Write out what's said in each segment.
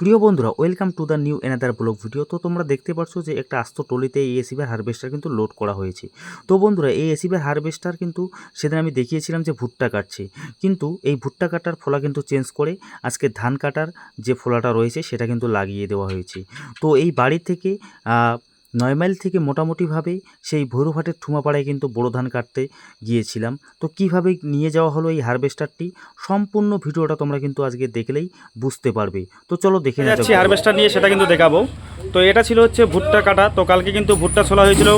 প্রিয় বন্ধুরা welcome to the new another blog video তো তোমরা দেখতে পাচ্ছ যে একটা আস্ত টলিতে এই এসিবার হারভেস্টার কিন্তু লোড করা হয়েছে। তো বন্ধুরা, এই এসিবের হারভেস্টার কিন্তু সেদিন আমি দেখিয়েছিলাম যে ভুট্টা কাটছে। কিন্তু এই ভুট্টা কাটার ফলা কিন্তু চেঞ্জ করে আজকে ধান কাটার যে ফলাটা রয়েছে, সেটা কিন্তু লাগিয়ে দেওয়া হয়েছে। তো এই বাড়ি থেকে নয় মাইল থেকে মোটামুটিভাবে সেই ভৈরুঘাটের ঠুমাপাড়ায় কিন্তু বড় ধান কাটতে গিয়েছিলাম। তো কীভাবে নিয়ে যাওয়া হলো এই হারভেস্টারটি? সম্পূর্ণ ভিডিওটা তোমরা কিন্তু আজকে দেখলেই বুঝতে পারবে। তো চলো দেখে যাচ্ছি হারভেস্টার নিয়ে সেটা কিন্তু দেখাবো। তো এটা ছিল হচ্ছে ভুট্টা কাটা। তো কালকে কিন্তু ভুট্টা ছোলা হয়েছিল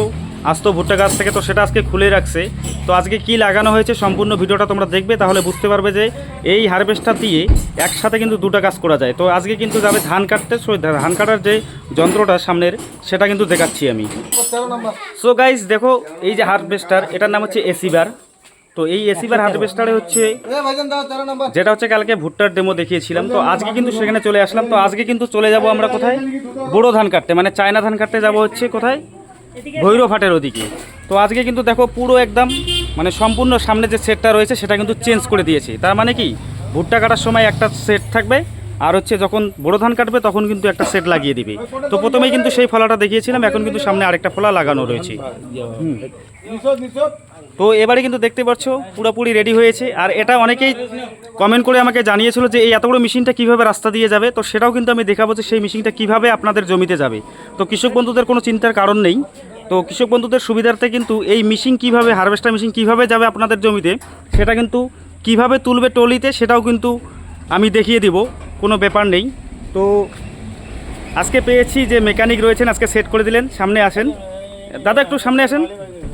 আস্ত ভুট্টা গাছ থেকে তো সেটা আজকে খুলে রাখছে। তো আজকে কি লাগানো হয়েছে সম্পূর্ণ ভিডিওটা তোমরা দেখবে, তাহলে বুঝতে পারবে যে এই হারভেস্টার দিয়ে একসাথে কিন্তু দুটো কাজ করা যায়। তো আজকে কিন্তু যাবে ধান কাটতে ধান কাটার যে যন্ত্রটা সামনের, সেটা কিন্তু দেখাচ্ছি আমি। সো গাইজ দেখো এই যে হারভেস্টার এটার নাম হচ্ছে এসিবার তো এই এসিবার হারভেস্টারে হচ্ছে যেটা হচ্ছে কালকে ভুট্টার ডেমো দেখিয়েছিলাম। তো আজকে কিন্তু সেখানে চলে আসলাম। তো আজকে কিন্তু চলে যাব আমরা কোথায়? বড় ধান কাটতে মানে চায়না ধান কাটতে যাব হচ্ছে কোথায়? ভৈরবহাটের ওদিকে। তো আজকে কিন্তু দেখো পুরো একদম মানে সম্পূর্ণ সামনে যে সেটটা রয়েছে, সেটা কিন্তু চেঞ্জ করে দিয়েছে। তার মানে কি? ভুট্টা কাটার সময় একটা সেট থাকবে আর হচ্ছে যখন বড় ধান কাটবে তখন কিন্তু একটা সেট লাগিয়ে দিবে। তো প্রথমেই কিন্তু সেই ফলাটা দেখিয়েছিলাম, এখন কিন্তু সামনে আরেকটা ফলা লাগানো রয়েছে। তো এবারে কিন্তু দেখতে পাচ্ছ পুরোপুরি রেডি হয়েছে। আর এটা অনেকেই কমেন্ট করে আমাকে জানিয়েছিল যে এই এত বড় মেশিনটা কীভাবে রাস্তা দিয়ে যাবে। তো সেটাও কিন্তু আমি দেখাবো যে সেই মেশিনটা কীভাবে আপনাদের জমিতে যাবে। তো কৃষক বন্ধুদের কোনো চিন্তার কারণ নেই। তো কৃষক বন্ধুদের সুবিধার্থে কিন্তু এই মেশিন কীভাবে হারভেস্টার মেশিন কীভাবে যাবে আপনাদের জমিতে, সেটা কিন্তু কীভাবে তুলবে টলিতে সেটাও কিন্তু আমি দেখিয়ে দিব। কোনো ব্যাপার নেই। তো আজকে পেয়েছি যে মেকানিক রয়েছেন আজকে সেট করে দিলেন সামনে আসেন। দাদা একটু সামনে আসেন।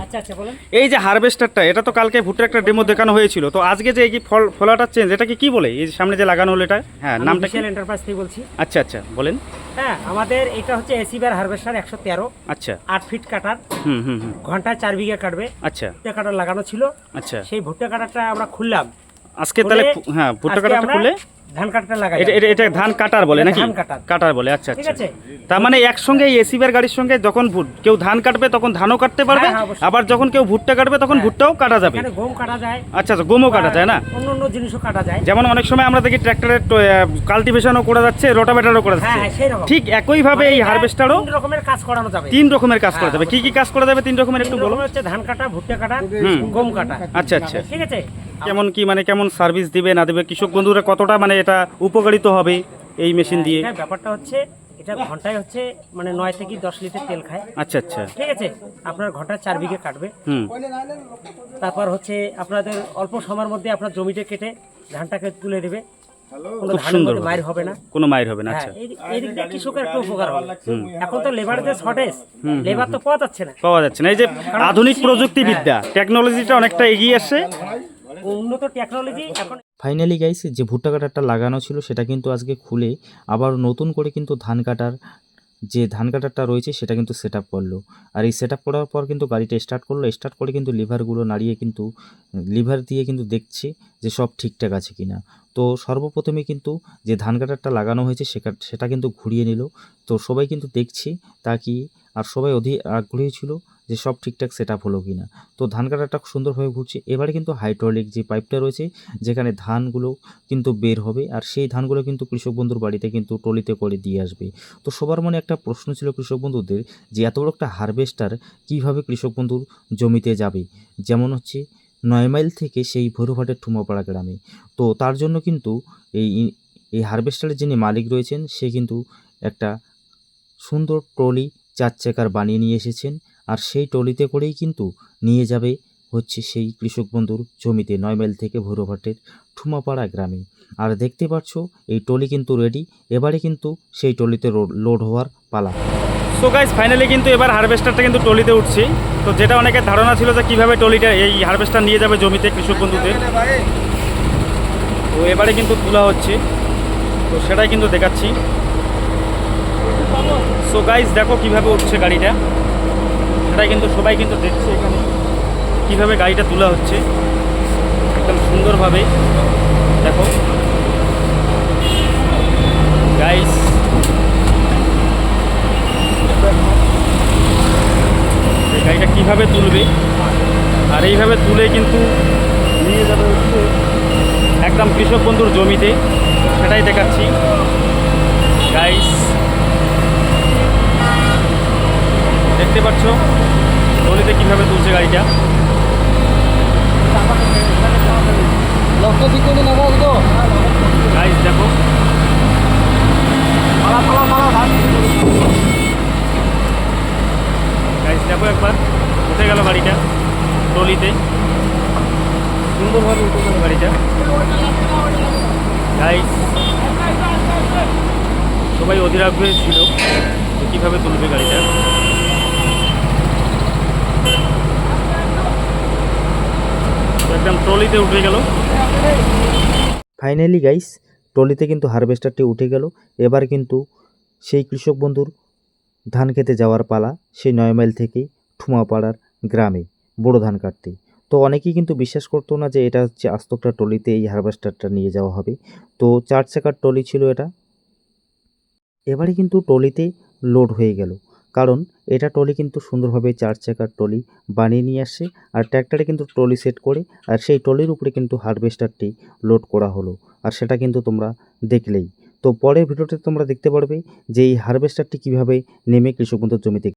আচ্ছা আচ্ছা এই যে হারভেস্টারটা এটা তো কালকে ভুট্টার একটা ডেমো দেখানো হয়েছিল। তো আজকে যে এই ফল ফলাটা চেঞ্জ এটা কি বলে? এই সামনে যে লাগানো হলো এটা হ্যাঁ নামটা কি? এন্টারপ্রাইজ থেকে বলছি। আচ্ছা আচ্ছা বলেন। হ্যাঁ আমাদের এটা হচ্ছে এসিবার হারভেস্টার একশো তেরো। আচ্ছা। আট ফিট কাটার হুম হুম ঘন্টায় চার বিঘা কাটবে। আচ্ছা। ভুট্টা কাটার লাগানো ছিল। আচ্ছা। সেই ভুট্টা কাটারটা আমরা খুললাম। আজকে তাহলে হ্যাঁ ভুট্টা আমরা খুলে ধান লাগাই এটা এটা এটা ধান কাটার বলে নাকি? ধান কাটার। কাটার বলে আচ্ছা ঠিক আচ্ছা। আছে? তার মানে একসঙ্গে এই এসিবার গাড়ির সঙ্গে যখন ভুট- কেউ ধান কাটবে তখন ধানও কাটতে পারবে হ্যাঁ, হ্যাঁ, অবশ্যই। আবার যখন কেউ ভুট্টা কাটবে তখন হ্যাঁ। ভুট্টাও কাটা যাবে। এখানে গম কাটা যায়। আচ্ছা আচ্ছা গমও কাটা যায় না? অন্য অন্য জিনিসও কাটা যায়। যেমন অনেক সময় আমরা দেখি ট্র্যাক্টরের কাল্টিভেশনও করা যাচ্ছে রোটাভেটারও করা হ্যাঁ যাচ্ছে। হ্যাঁ সেই রকম ঠিক একইভাবে এই মানে এটা হারভেস্টারও তিন রকমের কাজ করানো যাবে। তিন রকমের কাজ করা যাবে। কি কি কাজ করা যাবে তিন রকমের একটু তিন বলো। রকমের হচ্ছে ধান কাটা ভুট্টা কাটা হুম। গম কাটা। আচ্ছা আচ্ছা। ঠিক আছে? কেমন কি মানে কেমন সার্ভিস দিবে না দিবে? কৃষক বন্ধুরা কতটা মানে এটা উপকারিত হবে এই মেশিন দিয়ে? হ্যাঁ, ব্যাপারটা হচ্ছে এটা ঘন্টায় হচ্ছে মানে নয় থেকে দশ লিটার তেল খায়। আচ্ছা আচ্ছা। ঠিক আছে? আপনার ঘন্টায় চার বিঘে কাটবে। হুম। তারপর হচ্ছে আপনাদের অল্প সময়ের মধ্যে আপনার জমিটা কেটে ধানটাকে তুলে দেবে। কোনো খুব ধানের সুন্দর মধ্যে মায়ের হবে না। কোনো মায়ের হবে না হ্যাঁ আচ্ছা। এই- এই দিক দিয়ে কৃষকের একটু উপকার হবে। এখন তো শর্টেজ লেবার তো পাওয়া যাচ্ছে না। পাওয়া যাচ্ছে না। এই যে আধুনিক প্রযুক্তিবিদ্যা টেকনোলজিটা অনেকটা এগিয়ে আসছে উন্নত টেকনোলজি এখন ফাইনালি গাইস যে ভুট্টা কাটারটা লাগানো ছিল সেটা কিন্তু আজকে খুলে আবার নতুন করে কিন্তু ধান কাটার যে ধান কাটারটা রয়েছে সেটা কিন্তু সেট আপ করল। আর এই সেট আপ করার পর কিন্তু গাড়িটা স্টার্ট করল স্টার্ট করে কিন্তু লিভারগুলো নাড়িয়ে কিন্তু লিভার দিয়ে কিন্তু দেখছে যে সব ঠিকঠাক আছে কিনা। তো সর্বপ্রথমে কিন্তু যে ধান কাটারটা লাগানো হয়েছে সেটা কিন্তু ঘুরিয়ে নিল। তো সবাই কিন্তু দেখছে, তা কি, আর সবাই অধি, আগ্রহী ছিল যে সব ঠিকঠাক সেট আপ হলো কি না তো ধান কাটারটা খুব সুন্দরভাবে ঘুরছে। এবারে কিন্তু হাইড্রোলিক যে পাইপটা রয়েছে, যেখানে ধানগুলো কিন্তু বের হবে, আর সেই ধানগুলো কিন্তু কৃষক বন্ধুর বাড়িতে কিন্তু টলিতে করে দিয়ে আসবে। তো সবার মনে একটা প্রশ্ন ছিল কৃষক বন্ধুদের যে এত বড় একটা হারভেস্টার কীভাবে কৃষক বন্ধুর জমিতে যাবে? যেমন হচ্ছে নয় মাইল থেকে সেই ভৈরুঘাটের ঠুমাপাড়া গ্রামে। তো তার জন্য কিন্তু এই এই হারভেস্টারের যিনি মালিক রয়েছেন, সে কিন্তু একটা সুন্দর ট্রলি চার চাকার বানিয়ে নিয়ে এসেছেন। আর সেই ট্রলিতে করেই কিন্তু নিয়ে যাবে হচ্ছে সেই কৃষক বন্ধুর জমিতে নয় মাইল থেকে ভৈরবহাটের ঠুমাপাড়া গ্রামে। আর দেখতে পাচ্ছ, এই টলি কিন্তু রেডি এবারে কিন্তু সেই টলিতে লোড হওয়ার পালা। সো গাইজ ফাইনালি কিন্তু এবার হারভেস্টারটা কিন্তু টলিতে উঠছি। তো যেটা অনেকের ধারণা ছিল যে কীভাবে টলিটা এই হারভেস্টার নিয়ে যাবে জমিতে কৃষক বন্ধুদের। তো এবারে কিন্তু তোলা হচ্ছে। তো সেটাই কিন্তু দেখাচ্ছি। সো গাইজ দেখো কীভাবে উঠছে গাড়িটা। সেটাই কিন্তু সবাই কিন্তু দেখছে এখানে। কীভাবে গাড়িটা তোলা হচ্ছে। একদম সুন্দরভাবে। দেখো। কীভাবে তুলবে? আর এইভাবে তুলে কিন্তু নিয়ে যাবে একদম কৃষক বন্ধুর জমিতে। সেটাই দেখাচ্ছি। গাইস দেখতে পাচ্ছ? নদীতে কীভাবে তুলছে গাড়িটা? গাইস দেখো। গাইস দেখো একবার। উঠে গেল গাড়িটা ট্রলিতে। সুন্দরভাবে উঠে গেল গাড়িটা। গাইস সবাই অধীর আগ্রহে ছিল কীভাবে তুলবে গাড়িটা। একদম ট্রলিতে উঠে গেল। ফাইনালি গাইস ট্রলিতে কিন্তু হারভেস্টারটি উঠে গেল। এবার কিন্তু সেই কৃষক বন্ধুর ধান খেতে যাওয়ার পালা, সেই নয় মাইল থেকেই ঠুমাপাড়ার গ্রামে বড় ধান কাটতে। তো অনেকেই কিন্তু বিশ্বাস করতো না যে এটা হচ্ছে আস্তকটা ট্রলিতে এই হারভেস্টারটা নিয়ে যাওয়া হবে। তো চার চাকার ট্রলি ছিল এটা। এবারে কিন্তু ট্রলিতে লোড হয়ে গেল। কারণ এটা ট্রলি কিন্তু সুন্দরভাবে চার চাকার ট্রলি বানিয়ে নিয়ে আসছে আর ট্র্যাক্টরে কিন্তু ট্রলি সেট করে আর সেই ট্রলির উপরে কিন্তু হারভেস্টারটি লোড করা হলো। আর সেটা কিন্তু তোমরা দেখলেই। তো পরের ভিডিওতে তোমরা দেখতে পারবে যে এই হারভেস্টারটি কীভাবে নেমে কৃষক বন্ধুর জমিতে